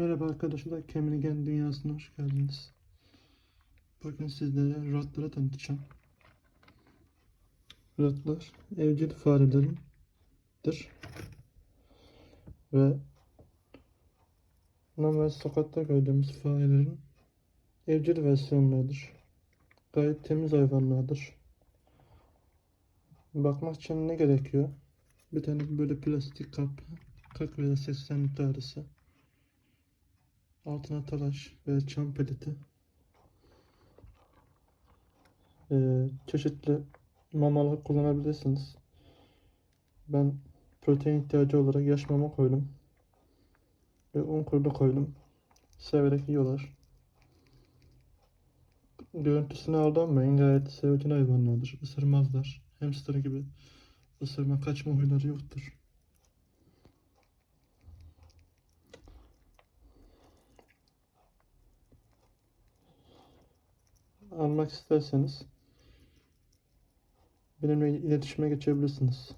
Merhaba arkadaşlar, Kemirgen Dünyası'na hoş geldiniz. Bugün sizlere ratları tanıtacağım. Ratlar evcil farelerindir. Ve normal sokakta gördüğümüz farelerin evcil versiyonlarıdır. Gayet temiz hayvanlardır. Bakmak için ne gerekiyor? Bir tane böyle plastik kap, 40 veya 80 litre arası. Altına talaş ve çam peleti. Ee, çeşitli mamalar kullanabilirsiniz. Ben protein ihtiyacı olarak yaş mama koydum. Ve un kurdu koydum. Severek yiyorlar. Görüntüsüne aldanmayın. Gayet sevecen hayvanlardır. Isırmazlar. Hamster gibi ısırma kaçma huyları yoktur. Almak isterseniz benimle iletişime geçebilirsiniz.